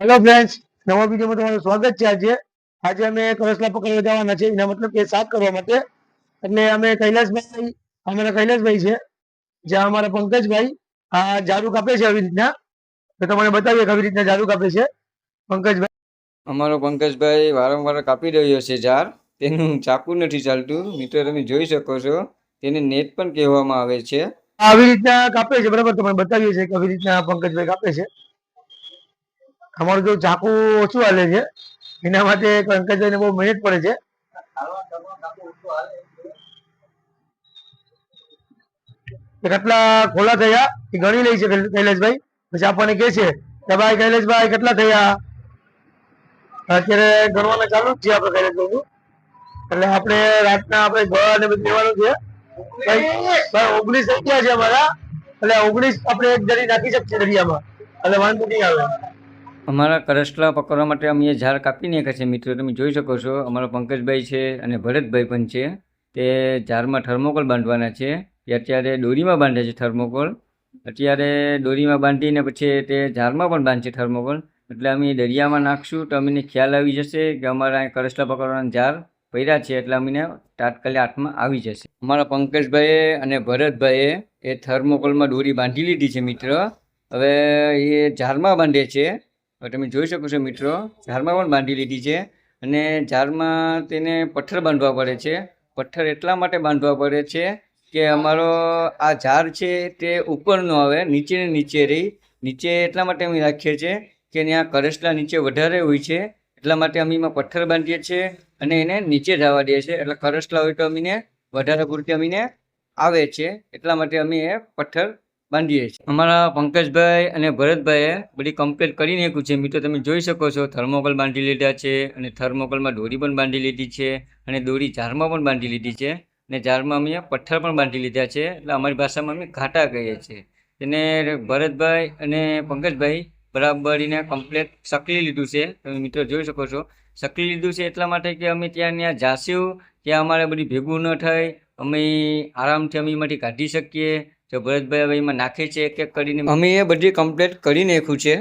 Hello friends નવા વિડીયોમાં તમારું સ્વાગત છે આજે. આજે અમે કરસલા પકડી જવાના છે એના મતલબ કે સાફ કરવા માટે. એટલે અમે કૈલાસભાઈ અમારા કૈલાસભાઈ છે જ્યાં અમારા પંકજભાઈ આ ઝાડુ કાપે છે આવી રીતના. તો તમને બતાવીએ કે આવી રીતના ઝાડુ કાપે છે. પંકજભાઈ. અમારો પંકજભાઈ વારંવાર કાપી રહ્યો છે ઝાડ. તેનું ચાકુ નથી ચાલતું. મિત્રો તમે જોઈ શકો છો તેને નેટ પણ કહેવામાં આવે છે. આવી રીતના કાપે છે બરાબર? તમને બતાવીએ છીએ કે આવી રીતના પંકજભાઈ કાપે છે. અમારું જો ચાકુ ઓછું હાલે છે, એના માટે પંકજભાઈને બહુ મહેનત પડે છે. કેટલા ખોલા થયા, એ ગણી લે છે કૈલેશભાઈ પછી આપણને કે છે કે ભાઈ કૈલેશભાઈ કેટલા થયા? અત્યારે ગણવાના ચાલુ જ છે આપણે કૈલાસભાઈનું. એટલે આપણે રાતના આપણે ગળા ને બધું લેવાનું છે. ઓગણીસ થઈ ગયા છે અમારા. એટલે ઓગણીસ આપણે એક જરી નાખી શકીએ દરિયામાં. એટલે વાંધો નહીં આવે. અમારા કરસલા પકડવા માટે અમે ઝાડ કાપી નાખ્યા છે, મિત્રો. તમે જોઈ શકો છો, અમારા પંકજભાઈ છે અને ભરતભાઈ પણ છે. તે ઝાડમાં થર્મોકોલ બાંધવાના છે. એ અત્યારે દોરીમાં બાંધે છે થર્મોકોલ. અત્યારે દોરીમાં બાંધીને પછી તે ઝાડમાં પણ બાંધશે થર્મોકોલ. એટલે અમે દરિયામાં નાખશું તો અમને ખ્યાલ આવી જશે કે અમારા કરસલા પકડવાના ઝાડ પડ્યા છે એટલે અમને તાત્કાલિક હાથમાં આવી જશે. અમારા પંકજભાઈએ અને ભરતભાઈએ એ થર્મોકોલમાં દોરી બાંધી લીધી છે, મિત્ર. હવે એ ઝાડમાં બાંધે છે. હવે તમે જોઈ શકો છો મિત્રો, ઝાડમાં પણ બાંધી લીધી છે અને ઝાડમાં તેને પથ્થર બાંધવા પડે છે. પથ્થર એટલા માટે બાંધવા પડે છે કે અમારો આ ઝાડ છે તે ઉપર ન આવે નીચેને નીચે રહી. નીચે એટલા માટે અમે રાખીએ છીએ કે ત્યાં કરસલા નીચે વધારે હોય છે, એટલા માટે અમે એમાં પથ્થર બાંધીએ છીએ અને એને નીચે જવા દઈએ છીએ. એટલે કરસલા હોય તો અમીને વધારે પૂરતી અમીને આવે છે, એટલા માટે અમે એ પથ્થર બાંધીએ છીએ. અમારા પંકજભાઈ અને ભરતભાઈએ બધી કમ્પ્લીટ કરી નાખ્યું છે. મિત્રો, તમે જોઈ શકો છો, થર્મોકોલ બાંધી લીધા છે અને થર્મોકોલમાં દોરી પણ બાંધી લીધી છે અને દોરી ઝાડમાં પણ બાંધી લીધી છે અને ઝાડમાં અમે પથ્થર પણ બાંધી લીધા છે. એટલે અમારી ભાષામાં અમે ઘાટા કહીએ છીએ. તેને ભરતભાઈ અને પંકજભાઈ બરાબરીને કમ્પ્લેટ સકલી લીધું છે. તમે મિત્રો જોઈ શકો છો, સકલી લીધું છે એટલા માટે કે અમે ત્યાં ત્યાં જાસ્યું, ત્યાં અમારે બધી ભેગું ન થાય. અમે આરામથી અમે એમાંથી કાઢી શકીએ. તો ભરતભાઈ હવે એમાં નાખે છે એક એક કરીને અમે એ બધી કમ્પ્લીટ કરી નાખ્યું છે.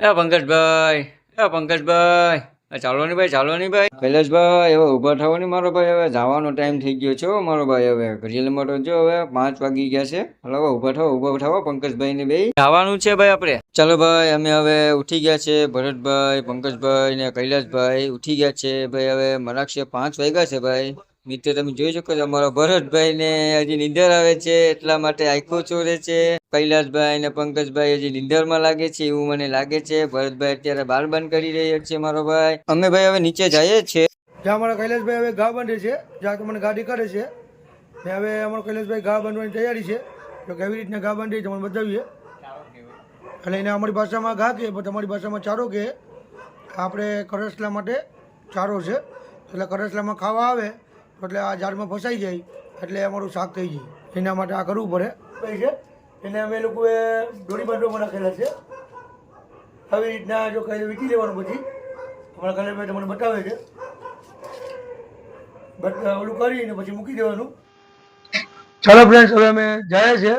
એ પંકજભાઈ એ પંકજભાઈ. ચાલો નહીં ભાઈ ચાલો નહીં ભાઈ. કૈલાસભાઈ હવે ઊભા થવો નહીં મારો ભાઈ, હવે જવાનો ટાઈમ થઈ ગયો છે મારો ભાઈ. હવે ઘડિયાળમાં તો જો, હવે પાંચ વાગી ગયા છે. હાલો, હવે ઊભા થવો ઊભા થવો પંકજભાઈ ને બે. જવાનું છે ભાઈ આપણે. ચાલો ભાઈ, અમે હવે ઉઠી ગયા છે. ભરતભાઈ, પંકજભાઈ ને કૈલાશભાઈ ઉઠી ગયા છે. ભાઈ, હવે મરાક્ષે પાંચ વાગ્યા છે ભાઈ. મિત્ર, તમે જોઈ શકો છો, અમારો ભરતભાઈ ને હજી નીંદર આવે છે, એટલા માટે આંખો ચોરે છે. કૈલાસભાઈ ને પંકજભાઈ હજી નીંદરમાં લાગે છે, એવું મને લાગે છે. ભરતભાઈ અત્યારે બાર બંધ કરી રહ્યા છે, મારો ભાઈ. અમે ભાઈ હવે નીચે જઈએ છીએ જ્યાં અમારા કૈલાસભાઈ હવે ઘા બાંધે છે, જ્યાં મને ગાડી કરે છે, ને હવે અમારો કૈલાસભાઈ ઘા બાંધવાની તૈયારી છે, તો કેવી રીતના ઘા બાંધીએ તમને બતાવીએ. એટલે એને અમારી ભાષામાં ઘા કે તમારી ભાષામાં ચારો કે આપણે કરસલા માટે ચારો છે, એટલે કરસલામાં ખાવા આવે એટલે આ ઝાડમાં ફસાઈ જાય એટલે અમારું શાક થઈ જાય. એના માટે આ કરવું પડે. છે એને અમે લોકોએ દોરી બાંધવામાં રાખેલા છે. આવી રીતના જો કઈ વીટી લેવાનું પછી. અમારા કલરભાઈ તમને બતાવે છે. બટ ઓલું કરીને પછી મૂકી દેવાનું. ચાલો ફ્રેન્ડ્સ હવે અમે જાય છે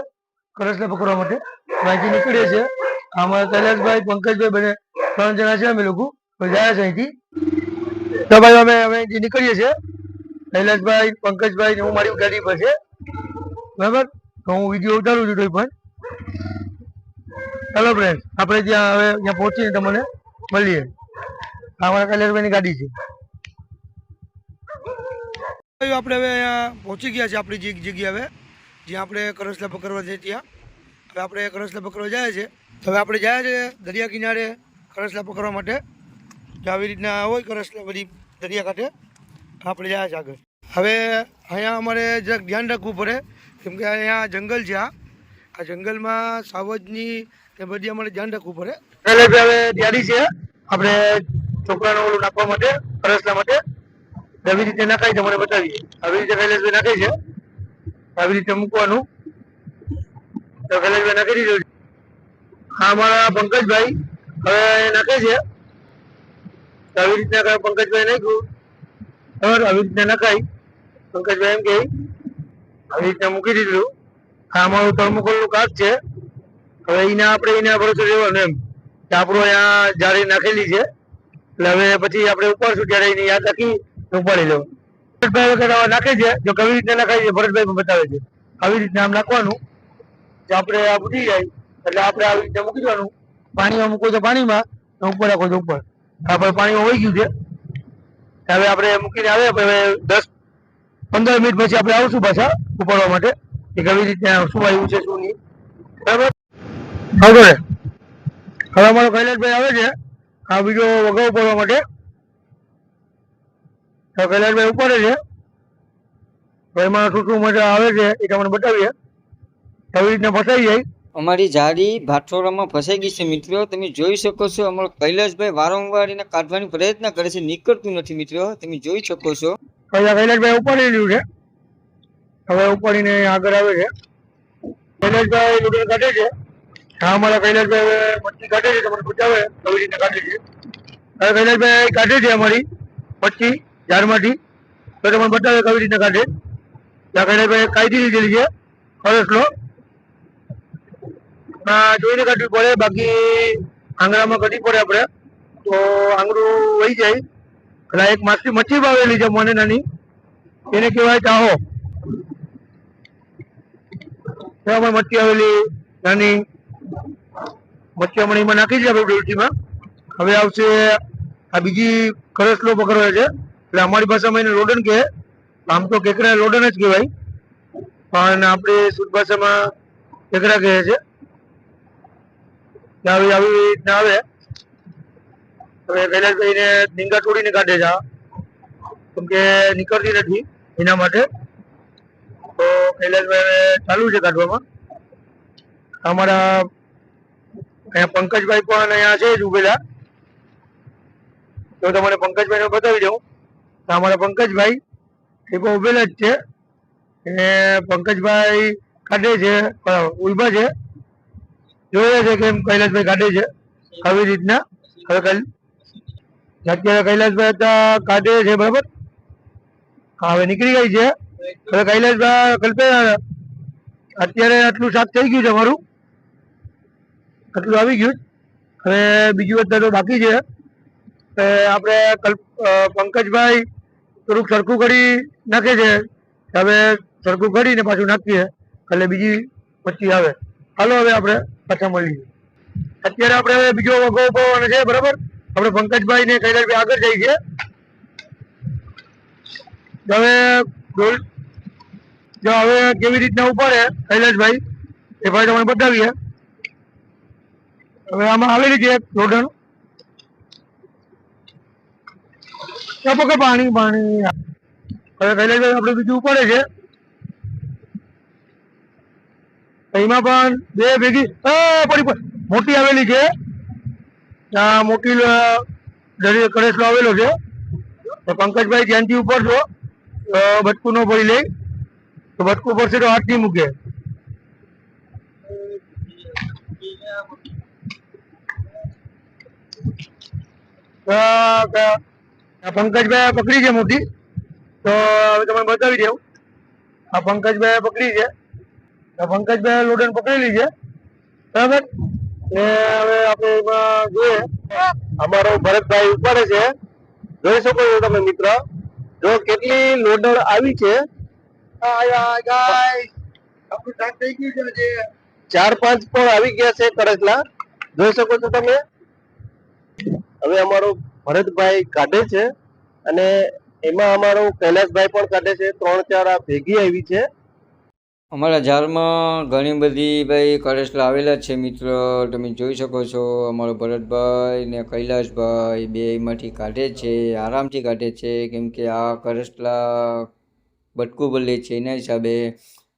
કરસને પકડવા માટે. અહીંથી નીકળીએ છીએ. અમારા કૈલાસભાઈ પંકજભાઈ બને ત્રણ જણા છે અમે લોકો. જાય છે અહીંથી. તો ભાઈ અમે અહીંથી નીકળીએ છીએ. કૈલાસભાઈ પંકજભાઈ ને હું મારી ગાડી છે. બરાબર? તો હું વીડિયો ઉતારું છું પણ. ચાલો ફ્રેન્ડ આપણે ત્યાં હવે ત્યાં પહોંચીને તમને મળીએ. આ અમારા કૈલાસભાઈની ગાડી છે. આપણે હવે અહીંયા પહોંચી ગયા છે આપણી જે જગ્યા હવે. જ્યાં આપણે કરસલા પકડવા જઈએ ત્યાં હવે આપણે કરસલા પકડવા જાય છે. હવે આપણે જાય છે દરિયા કિનારે કરસલા પકડવા માટે. આવી રીતના હોય કરસલા બધી દરિયા કાંઠે. આપણે જાય છે આગળ. હવે અહીંયા અમારે જરાક ધ્યાન રાખવું પડે, કેમ કે અહીંયા જંગલ છે આ. આ જંગલમાં સાવજની એ બધી અમારે ધ્યાન રાખવું પડે. એટલે હવે તૈયારી છે. આપણે છોકરાનું ઓલું નાખવા માટે કરસલા માટે. આવી રીતે નાખાય છે, મને બતાવીએ. આવી રીતે કૈલાસભાઈ નાખે છે. આવી રીતે મૂકવાનું. તો કૈલાસભાઈ નાખી દીધું હા, અમારા પંકજભાઈ હવે નાખે છે. આવી રીતના પંકજભાઈ નાખ્યું? બરાબર આવી રીતના નખાય પંકજભાઈ એમ કે આવી રીતના મૂકી દીધું. આ અમારું થર્મોકોલનું કાચ છે. હવે એને આપણે એના ભરોસે રહેવાનું એમ. કે આપણું અહીંયા જાળી નાખેલી છે. એટલે હવે પછી આપણે ઉપાડશું ત્યારે એની યાદ રાખી ઉપાડી લેવું. ભરતભાઈ વગર નાખે છે. જો કેવી રીતના નાખાય છે, ભરતભાઈ પણ બતાવે છે. આવી રીતના આમ નાખવાનું. જો આપણે આ બુજી જાય, એટલે આપણે આવી રીતે મૂકી દેવાનું. પાણીમાં મૂકો તો પાણીમાં ઉપર રાખો તો ઉપર. આપણે પાણીમાં વહી ગયું છે. હવે આપણે મૂકીને આવે હવે દસ, પંદર મિનિટ પછી આપણે આવશું પાછા ઉપાડવા માટે, કે કેવી રીતના શું આવ્યું છે, શું નહીં. બરાબર? બરાબર ને? હવે અમારો કૈલાસભાઈ આવે છે, આ બીજો વગાવ ઉપાડવા માટે. તો કૈલાસભાઈ ઉપાડે છે. તો એમાં શું શું મજા આવે છે એ તમને બતાવીએ. કેવી રીતના ફસાઈ જાય. અમારી જાળી ભાઠોરામાં ફસાઈ ગઈ છે મિત્રો. તમે જોઈ શકો છો અમારો કૈલાસભાઈ વારંવાર એને કાઢવાની પ્રયત્ન કરે છે. નીકળતું નથી મિત્રો. તમે જોઈ શકો છો. કૈલાસભાઈ ઉપાડી લીધું છે. હવે ઉપાડીને આગળ આવે છે. કૈલાસભાઈ લુગડ કાઢે છે. હા, અમારા કૈલાસભાઈ હવે મચ્છી કાઢે છે. તમને પૂછાવે કેવી રીતે કાઢે છે. હવે કૈલાસભાઈ કાઢે છે અમારી મચ્છી ઝાડમાંથી. તો તમને બતાવે કેવી રીતે કાઢે. ત્યાં કૈલાસભાઈ કાઢી દીધેલી છે. ફરસલો જોઈને કાઢવી પડે, બાકી આંગણામાં કઢી પડે આપણે. તો આંગણું વહી જાય. એટલે એક માછલી મચ્છી વાવેલી છે મને નાની એને કહેવાય ચાહો. પણ મચ્છી આવેલી, નાની મચ્છી હમણાં એમાં નાખી છે આપણે ડોલચીમાં. હવે આવશે આ બીજી કરસલો પકડવા છે. એટલે અમારી ભાષામાં એને લોડન કહે. આમ તો કેકડા લોડન જ કહેવાય. પણ આપણે શુદ્ધ ભાષામાં કેકડા કહે છે. કે આવી રીતના આવે. હવે કૈલાસભાઈને ડીંગા તોડીને કાઢે છે કેમ કે નીકળતી નથી એના માટે. તો કૈલાસભાઈ ચાલુ છે કાઢવામાં. અમારા અહીંયા પંકજભાઈ પણ અહીંયા છે જ ઉભેલા. તો તમારે પંકજભાઈને બતાવી દઉં. તો અમારા પંકજભાઈ એ પણ ઉભેલા જ છે. અને પંકજભાઈ કાઢે છે ઊભા છે. જોઈએ છે કે એમ કૈલાસભાઈ કાઢે છે? આવી રીતના? હવે અત્યારે કૈલાસભાઈ હતા, કાઢે છે, બરાબર? હવે નીકળી ગઈ છે. હવે કૈલાસભાઈ કલ્પે અત્યારે આટલું શાક થઈ ગયું છે અમારું. આટલું આવી ગયું. હવે બીજું અત્યારે તો બાકી છે. આપણે કલ્પ પંકજભાઈ થોડુંક સરખું કરી નાખે છે. હવે સરખું કરીને પાછું નાખીએ. એટલે બીજી પછી આવે. હાલો હવે આપણે. પાછા મળીએ અત્યારે આપણે હવે બીજો વગો ઉપાડવાનો છે, બરાબર? આપણે પંકજભાઈ ને કૈલાસભાઈ આગળ જઈ છે હવે જો હવે કેવી રીતના ઉપાડે કૈલાસભાઈ એ ભાઈ તમને બતાવીએ. હવે આમાં આવેલી છે ત્યાં પાણી પાણી. હવે કૈલાસભાઈ આપણે બીજું ઉપાડે છે. એમાં પણ બે ભેગી પડી. મોટી આવેલી છે. મોટી કળેસલો આવેલો છે. પંકજભાઈ ધ્યાનથી ઉપર છો. બટકું ન લઈ લે. તો બટકું પડશે તો હાથ નહીં મૂકે પંકજભાઈ પકડી છે મોટી. તો હવે તમને બતાવી દઉં આ પંકજભાઈ પકડી છે. પંકજભાઈ લોડન પકડેલી છે. બરાબર? એ હવે આપણે એમાં જોઈએ. અમારો ભરતભાઈ ઉપાડે છે. જોઈ શકો છો તમે મિત્ર. જો કેટલી લોડર આવી છે. ચાર પાંચ પણ આવી ગયા છે કરજલા જોઈ શકો છો તમે. હવે અમારો ભરતભાઈ કાઢે છે. અને એમાં અમારો કૈલાસભાઈ પણ કાઢે છે. ત્રણ ચાર આ ભેગી આવી છે. અમારા ઝાડમાં ઘણી બધી ભાઈ કરેસલા આવેલા છે મિત્રો. તમે જોઈ શકો છો અમારો ભરતભાઈ ને કૈલાસભાઈ બે એમાંથી કાઢે છે, આરામથી કાઢે છે. કેમ કે આ કરેસલા બટકું બદલે છે, એના હિસાબે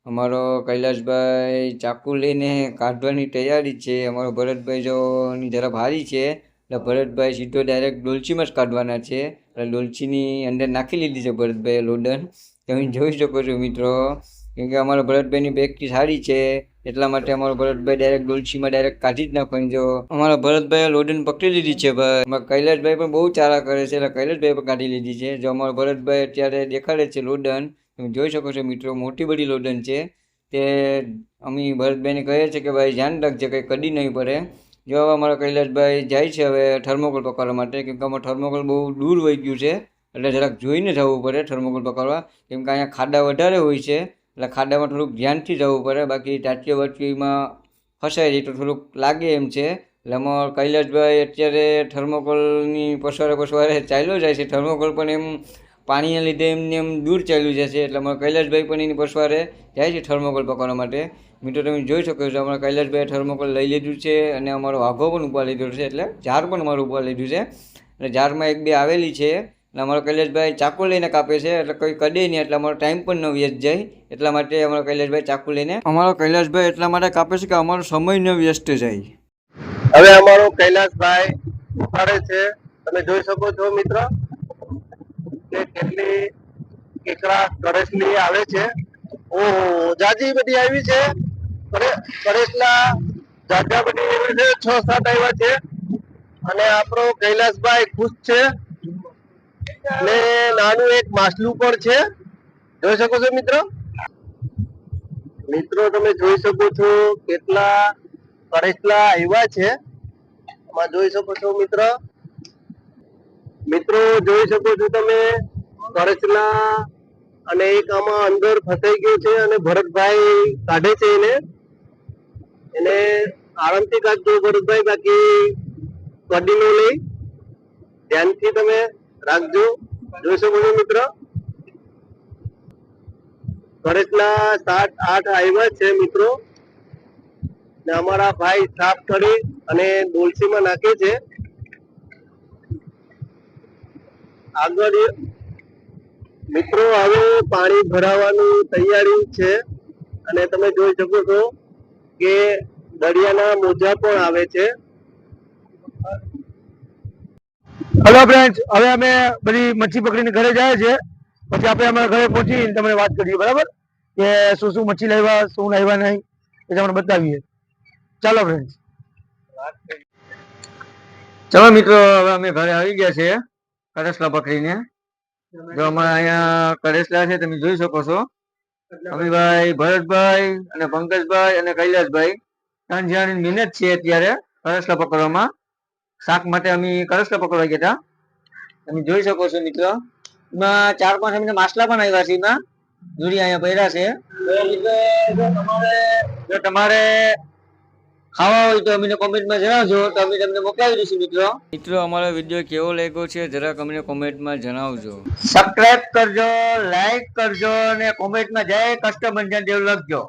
અમારો કૈલાસભાઈ ચાકુ લઈને કાઢવાની તૈયારી છે. અમારો ભરતભાઈ જો ની જરા ભારી છે, એટલે ભરતભાઈ સીધો ડાયરેક્ટ ડોલચીમાં જ કાઢવાના છે. એટલે ડોલચીની અંદર નાખી લીધી છે ભરતભાઈએ લોડન. તમે જોઈ શકો છો મિત્રો કેમ કે અમારા ભરતભાઈની પ્રેક્ટિસ સારી છે, એટલા માટે અમારો ભરતભાઈ ડાયરેક્ટ ડોલચીમાં ડાયરેક્ટ કાઢી જ નાખવાની જો. અમારા ભરતભાઈએ લોડન પકડી લીધી છે ભાઈ. અમારા કૈલાશભાઈ પણ બહુ ચારા કરે છે, એટલે કૈલાશભાઈ પણ કાઢી લીધી છે. જો અમારો ભરતભાઈ અત્યારે દેખાડે છે લોડન તમે જોઈ શકો છો મિત્રો, મોટી બડી લોડન છે. તે અમે ભરતભાઈને કહીએ છીએ કે ભાઈ ધ્યાન રાખજે, કંઈ કદી નહીં પડે જો હવે અમારા કૈલાશભાઈ જાય છે હવે થર્મોકોલ પકડવા માટે, કેમ કે અમારું થર્મોકોલ બહુ દૂર વહી ગયું છે. એટલે જરાક જોઈને જવું પડે થર્મોકોલ પકડવા. કેમ કે અહીંયા ખાડા વધારે હોય છે. એટલે ખાડામાં થોડુંક ધ્યાનથી જવું પડે. બાકી ટાંચીઓ વાંચીમાં ફસાઈ જાય તો થોડુંક લાગે એમ છે. એટલે અમારા કૈલાસભાઈ અત્યારે થર્મોકોલની પસવારે પસવારે ચાલ્યો જાય છે. થર્મોકોલ પણ એમ પાણીના લીધે એમને એમ દૂર ચાલ્યું જશે એટલે અમારા કૈલાસભાઈ પણ એની પસવારે જાય છે થર્મોકોલ પકડવા માટે. મિત્રો, તમે જોઈ શકો છો અમારા કૈલાસભાઈએ થર્મોકોલ લઈ લીધું છે અને અમારો વાઘો પણ ઊભા લીધો છે. એટલે ઝાર પણ અમારું ઉપાડી લીધું છે. અને ઝારમાં એક બે આવેલી છે. અને અમારો કૈલાશભાઈ ચાકુ લઈને કાપે છે, એટલે કોઈ કડે નહીં, એટલે અમારો ટાઈમ પણ ન વ્યસ્ત જાય. એટલા માટે અમારો કૈલાશભાઈ ચાકુ લઈને અમારો કૈલાશભાઈ એટલા માટે કાપે છે કે અમારો સમય ન વ્યસ્ત જાય. હવે અમારો કૈલાશભાઈ ઉપાડે છે. તમે જોઈ શકો છો મિત્ર કે કેટલી કેકડા કરેસલી આવે છે. ઓહો, જાજી બધી આવી છે. કરે- કરેસલા જાજા બધી આવી છે, છ સાત આવ્યા છે. અને આપણો કૈલાશભાઈ ખુશ છે. ને નાનું એક માછલું પણ છે. જોઈ શકો છો મિત્રો? મિત્રો, તમે જોઈ શકો છો કેટલા કરેસલા આવ્યા છે. જોઈ શકો છો મિત્ર? મિત્રો, જોઈ શકો છો તમે કરચલા અને એક આમાં અંદર ફસાઈ ગયો છે અને ભરતભાઈ કાઢે છે એને. એને આરામથી કાઢજો ભરતભાઈ, બાકી કડીનો લઈ. ધ્યાનથી તમે રાખજો. જોઈ શકો છો મિત્ર? કરચલા સાત, આઠ આવ્યા છે મિત્રો. ને અમારા ભાઈ સાફ કરી અને ડોલસીમાં નાખે છે. આગળ મિત્રો હવે પાણી ભરાવાની તૈયારી છે અને તમે જોઈ શકો છો કે દરિયાના મોજા પણ આવે છે. હલો ફ્રેન્ડ હવે અમે બધી મચ્છી પકડીને ઘરે જાય છે. પછી આપણે અમારા ઘરે પહોંચીને તમને વાત કરીએ, બરાબર? કે શું શું મચ્છી લાવ્યા, શું લાવ્યા નહીં, એ તમને બતાવીએ. ચાલો ફ્રેન્ડ ચલો મિત્રો, હવે અમે ઘરે આવી ગયા છે કરેસલા પકડીને. જો અમારા અહીંયા કરેસલા છે, તમે જોઈ શકો છો. અમીભાઈ ભરતભાઈ અને પંકજભાઈ અને કૈલાસભાઈ ત્રણ જણાની મહેનત છે અત્યારે કરેસલા પકડવામાં. શાક માટે અમે કરસલા પકડવા ગયા હતા. તમે જોઈ શકો છો મિત્રો. એમાં ચાર પાંચ અમે માછલા પણ આવ્યા છે એમાં. દૂરી અહીંયા પહેર્યા છે. જો તમારે જો તમારે ખાવા હોય તો અમને કોમેન્ટમાં જણાવજો. તો અમે તમને મોકલાવી દઈશું મિત્રો. મિત્રો અમારો વીડિયો કેવો લાગ્યો છે જરાક અમને કોમેન્ટમાં જણાવજો. સબસ્ક્રાઇબ કરજો લાઈક કરજો અને કોમેન્ટમાં જય કસ્ટમર જેવું લખજો.